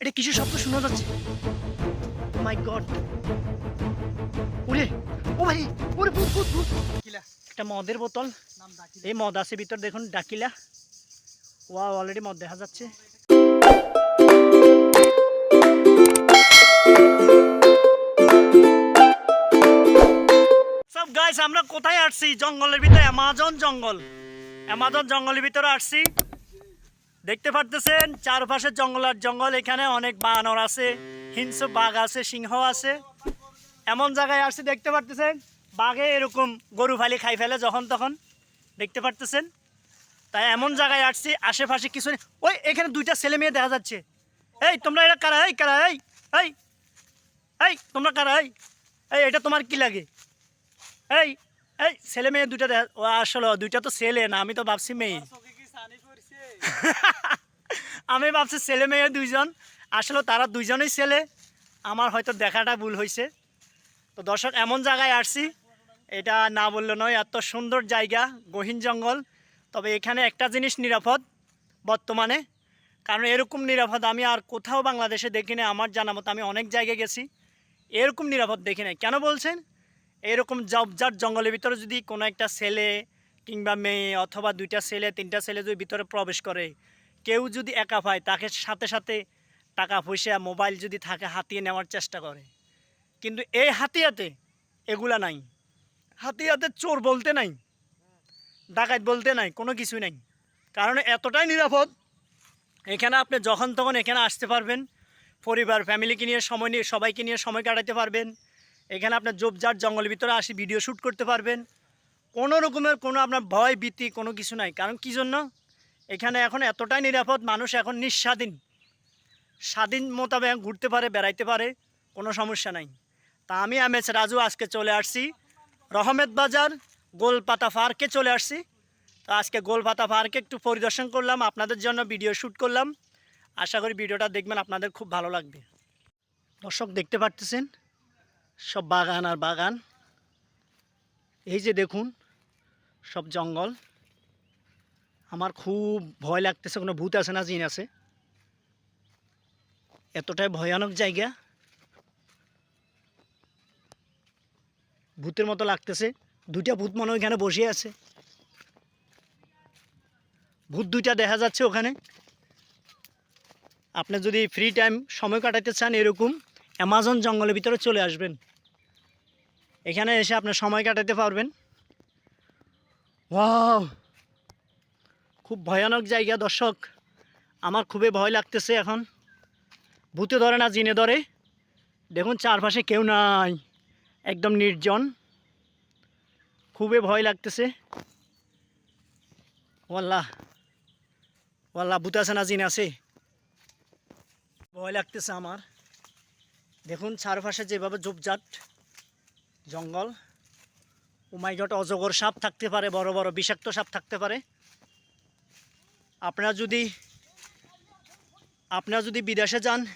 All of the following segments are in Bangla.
এটা কিসের শব্দ শোনা যাচ্ছে? মাই গড ওরে ও ভাই ওরে ভূত ভূত ভূত। একটা মদের বোতল। এই মদ আছে ভিতর দেখুন ডাকিলা। ওয়া অলরেডি মদ দেখা যাচ্ছে। সব গাইস আমরা কোথায় আসছি? জঙ্গলের ভিতরে অ্যামাজন জঙ্গল। অ্যামাজন জঙ্গলের ভিতরে আসছি। দেখতে পারতেছেন, চারপাশে জঙ্গল আর জঙ্গল, এখানে অনেক বানর আছে, হিংস্র বাঘ আছে, সিংহ আছে। এমন জায়গায় আসছি দেখতে পারতেছেন, বাঘে এরকম গরু ফালি খাই ফেলে যখন তখন, দেখতে পারতেছেন। তাই এমন জায়গায় আসছি, আশেপাশে কিছু ওই, এখানে দুইটা ছেলে মেয়ে দেখা যাচ্ছে। এই, তোমরা এটা কারা? এই কারা? এই এই এই, তোমরা কারা? এই এই, এটা তোমার কি লাগে? এই এই, ছেলে মেয়ে দুইটা দেখা আসলে, দুইটা তো ছেলে না, আমি তো ভাবছি মেয়ে। আমি ভাবছি ছেলে মেয়ে দুইজন। আসলে তারা দুইজনই ছেলে। আমার হয়তো দেখাটা ভুল হয়েছে তো দর্শক, এমন জায়গায় আসছি, এটা না বললে নয়, এত সুন্দর জায়গা, গহীন জঙ্গল। তবে এখানে একটা জিনিস নিরাপদ বর্তমানে। কারণ এরকম নিরাপদ আমি আর কোথাও বাংলাদেশে দেখি না আমার জানা মতো আমি অনেক জায়গায় গেছি। এরকম নিরাপদ দেখি নাই। কেন বলছেন? এরকম জবজাট জঙ্গলের ভিতরে যদি কোনো একটা ছেলে কিংবা মেয়ে অথবা দুইটা ছেলে, তিনটা ছেলে যদি ভিতরে প্রবেশ করে, কেউ যদি একা পায়, তাকে সাথে সাথে টাকা পয়সা, মোবাইল যদি থাকে, হাতিয়ে নেওয়ার চেষ্টা করে। কিন্তু এই হাতিয়াতে এগুলা নাই। হাতিয়াতে চোর বলতে নাই, ডাকাত বলতে নাই, কোনো কিছু নাই। কারণ এতটাই নিরাপদ, এখানে আপনি যখন তখন এখানে আসতে পারবেন, পরিবার, ফ্যামিলিকে নিয়ে সময় নিয়ে, সবাইকে নিয়ে সময় কাটাতে পারবেন। এখানে আপনার জোবজার জঙ্গলের ভিতরে আসি ভিডিও শ্যুট করতে পারবেন। কোনো রকমের কোনো আপনার ভয়, ভীতি, কোনো কিছু নাই। কারণ কী জন্য? এখানে এখন এতটাই নিরাপদ, মানুষ এখন নিঃস্বাধীন। স্বাধীন মোতাবেক ঘুরতে পারে, বেড়াইতে পারে, কোনো সমস্যা নাই। তা আমি এম এস রাজু আজকে চলে আসছি। রহমেদ বাজার, গোলপাতা পার্কে চলে আসছি। তো আজকে গোলপাতা পার্কে একটু পরিদর্শন করলাম, আপনাদের জন্য ভিডিও শ্যুট করলাম। আশা করি ভিডিওটা দেখবেন, আপনাদের খুব ভালো লাগবে। দর্শক, দেখতে পারতেছেন? সব বাগান আর বাগান। এই যে দেখুন সব জঙ্গল। আমার খুব ভয় লাগতেছে, কোনো ভূত আছে না জিন আছে। এতটাই ভয়ানক জায়গা। ভূতের মতো লাগতেছে। দুইটা ভূত মনে ওইখানে বসে আছে। ভূত দুইটা দেখা যাচ্ছে ওখানে। আপনি যদি ফ্রি টাইম সময় কাটাতে চান এরকম অ্যামাজন জঙ্গলের ভিতরে চলে আসবেন। এখানে এসে আপনি সময় কাটাতে পারবেন। খুব ভয়ানক জায়গা, দর্শক। আমার খুবই ভয় লাগতেছে এখন। ভূতে ধরে না, জিনে ধরে। দেখুন, চারপাশে কেউ নাই। একদম নির্জন। খুবই ভয় লাগতেছে। ওয়াল্লাহ। ওয়াল্লাহ, ভূত আছে না, জিন আছে? ভয় লাগতেছে আমার। দেখুন, চারপাশে যেভাবে ঝোপঝাট, জঙ্গল। উমাইঘট অজগর সাপ থাকতে পারে, বড় বড় বিষাক্ত সাপ থাকতে পারে। আপনারা যদি আপনারা যদি বিদেশে যান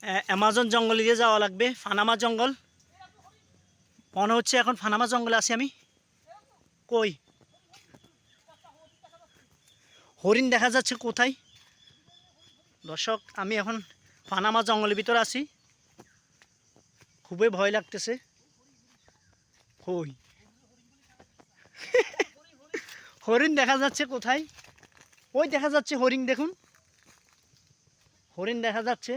অ্যা- অ্যামাজন জঙ্গলে দিয়ে যাওয়া লাগবে, ফানামা জঙ্গল। মনে হচ্ছে এখন ফানামা জঙ্গলে আছি আমি। কই? হরিণ দেখা যাচ্ছে কোথায়? দর্শক, আমি এখন ফানামা জঙ্গলের ভিতরে আছি। খুবই ভয় লাগতেছে। কই হরিণ দেখা যাচ্ছে কোথায়? ওই দেখা যাচ্ছে হরিণ, দেখুন। হরিণ দেখা যাচ্ছে।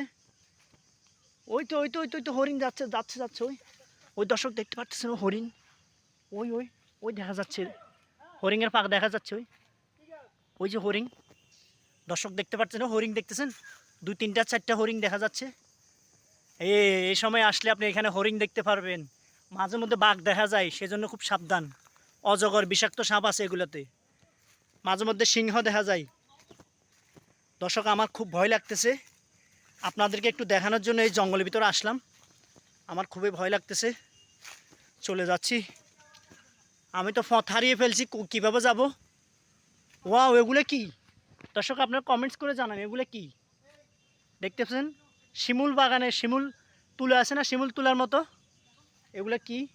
ওই তো ওই তো ওই তো ওই তো হরিণ যাচ্ছে যাচ্ছে যাচ্ছে, ওই। ওই দর্শক দেখতে পাচ্ছেন হরিণ। ওই ওই ওই দেখা যাচ্ছে। হরিণের পাক দেখা যাচ্ছে, ওই। ওই যে হরিণ। দর্শক দেখতে পাচ্ছেন হরিণ দেখতেছেন? দুই তিনটা, চারটা হরিণ দেখা যাচ্ছে। এই সময় আসলে আপনি এখানে হরিণ দেখতে পারবেন। মাঝে মধ্যে বাঘ দেখা যায়, সেজন্য খুব সাবধান। অজগর, বিষাক্ত সাপ আছে এগুলোতে। মাঝে মধ্যে সিংহ দেখা যায়। দর্শক, আমার খুব ভয় লাগতেছে। আপনাদেরকে একটু দেখানোর জন্য এই জঙ্গলের ভিতরে আসলাম। আমার খুবই ভয় লাগতেছে। চলে যাচ্ছি। আমি তো ফথ হারিয়ে ফেলছি কীভাবে যাব? ওয়াও, এগুলো কি? দর্শক, আপনারা কমেন্টস করে জানান, এগুলো কি? দেখতে পাচ্ছেন শিমুল বাগানে শিমুল, তুলে আছে না? শিমুল তুলার মতো? এগুলো কি?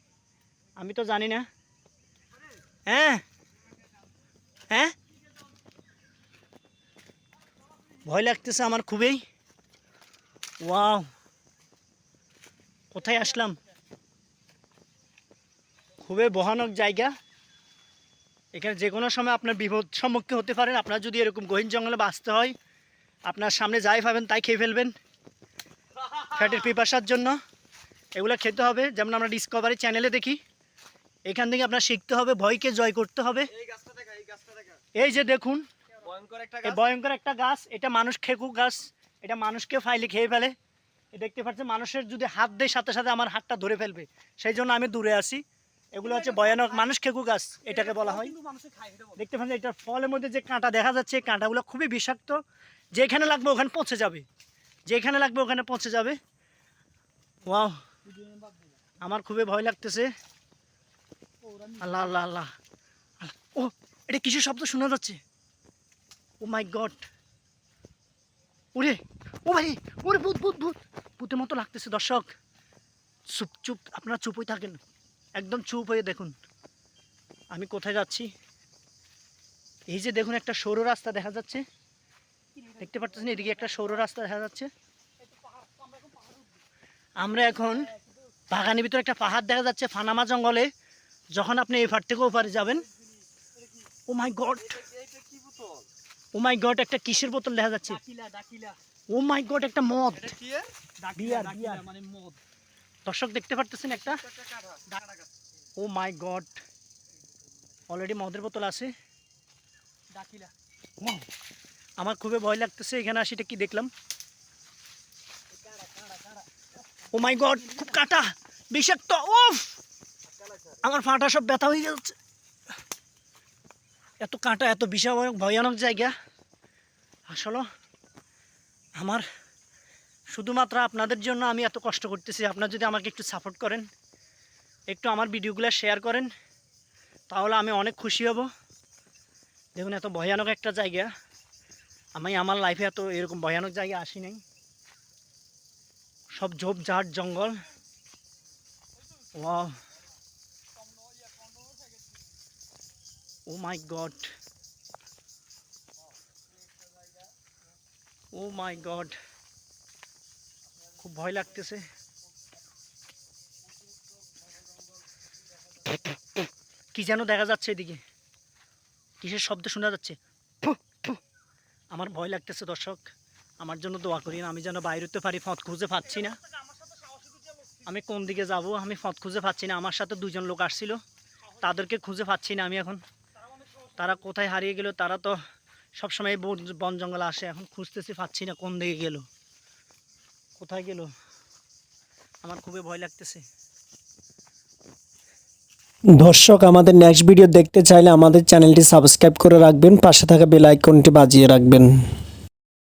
আমি তো জানি না। হ্যাঁ? হ্যাঁ? ভয় লাগতেছে আমার খুবই। ওয়াও। কোথায় আসলাম? খুবই ভয়ানক জায়গা। এখানে যে কোনো সময় আপনার বিপদ সম্মুখীন হতে পারেন। আপনার যদি এরকম গহীন জঙ্গলে বাঁচতে হয়, আপনার সামনে যাই পাবেন, তাই খেয়ে ফেলবেন। ফ্যাটের পিপাসার জন্য। এগুলো খেতে হবে। যেমন আমরা ডিসকভারি চ্যানেলে দেখি। এখান থেকে আপনার শিখতে হবে ভয়কে জয় করতে হবে। এই যে দেখুন ভয়ঙ্কর একটা এই গাছ। ভয়ঙ্কর একটা গাছ। এটা মানুষ খেকু গাছ। এটা মানুষকে ফাইলে খেয়ে ফেলে। দেখতে পাচ্ছেন মানুষের যদি হাত দেয় সাথে সাথে আমার হাতটা ধরে ফেলবে। সেই জন্য আমি দূরে আসি এগুলো হচ্ছে ভয়ানক মানুষ খেকু গাছ এটাকে বলা হয়। দেখতে পাচ্ছেন এটার ফলের মধ্যে যে কাঁটা দেখা যাচ্ছে এই কাঁটাগুলো খুবই বিষাক্ত। যেখানে লাগবে ওখানে পচে যাবে। যেখানে লাগবে ওখানে পচে যাবে। ওয়াও। আমার খুবই ভয় লাগতেছে। আল্লাহ আল্লাহ আল্লাহ। ও, এটা কিছু শব্দ শোনা যাচ্ছে? Oh my god. ওরে, ও ভাই, ওরে ভূত ভূত ভূত। ভূতের মতো লাগতেছে, দর্শক। চুপ চুপ, আপনারা চুপ হয়ে থাকেন। একদম চুপ হয়ে দেখুন। আমি কোথায় যাচ্ছি? এই যে দেখুন একটা সরু রাস্তা দেখা যাচ্ছে। দেখতে পাচ্ছেন এদিকে একটা সরু রাস্তা দেখা যাচ্ছে। আমরা এখন বাগানের ভিতরে একটা পাহাড় দেখা যাচ্ছে ফানামা জঙ্গলে। যখন আপনি এই পার থেকে ওপারে যাবেন ও my god oh my god একটা কিসের বোতল দেখা যাচ্ছে? ডাকিলা ডাকিলা। ও মাই গড একটা মদ। বিয়ার, বিয়ার। মানে দর্শক দেখতে পারতেছেন একটা? ও মাই গড অলরেডি মদের বোতল আছে। ডাকিলা। আমার খুবই ভয় লাগতেছে এখানে আসি এটা কি দেখলাম? ও মাই গড খুব কাটা, বিষাক্ত, উফ! আমার ফাটা সব ব্যথা হয়ে যাচ্ছে। এত কাঁটা, এত বিশাল ভয়ানক জায়গা। আসলে আমার শুধুমাত্র আপনাদের জন্য আমি এত কষ্ট করতেছি। আপনারা যদি আমাকে একটু সাপোর্ট করেন, একটু আমার ভিডিওগুলো শেয়ার করেন, তাহলে আমি অনেক খুশি হব। দেখুন, এত ভয়ানক একটা জায়গা। আমি আমার লাইফে এত এরকম ভয়ানক জায়গা আসি নাই। সব ঝোপঝাড়, জঙ্গল। Oh my god. Oh my god. খুব ভয় লাগতেছে। কি যেন দেখা যাচ্ছে এদিকে। কিসের শব্দ শোনা যাচ্ছে। আমার ভয় লাগতেছে, দর্শক। আমার জন্য দোয়া করি আমি যেন বাইরেতে পারি ফত খুঁজে পাচ্ছি না। আমি কোন দিকে যাব, আমি ফত খুঁজে পাচ্ছি না। আমার সাথে দুজন লোক আসছিল, তাদেরকে খুঁজে পাচ্ছি না আমি এখন। তারা কোথায় হারিয়ে গেল, তারা তো সবসময় বন জঙ্গলে আসে, এখন খুঁজতেছি, পাচ্ছি না কোন দিকে গেল। কোথায় গেল? আমার খুবই ভয় লাগতেছে। দর্শক, আমাদের নেক্সট ভিডিও দেখতে চাইলে আমাদের চ্যানেলটি সাবস্ক্রাইব করে রাখবেন, পাশে থাকা বেল আইকনটি বাজিয়ে রাখবেন।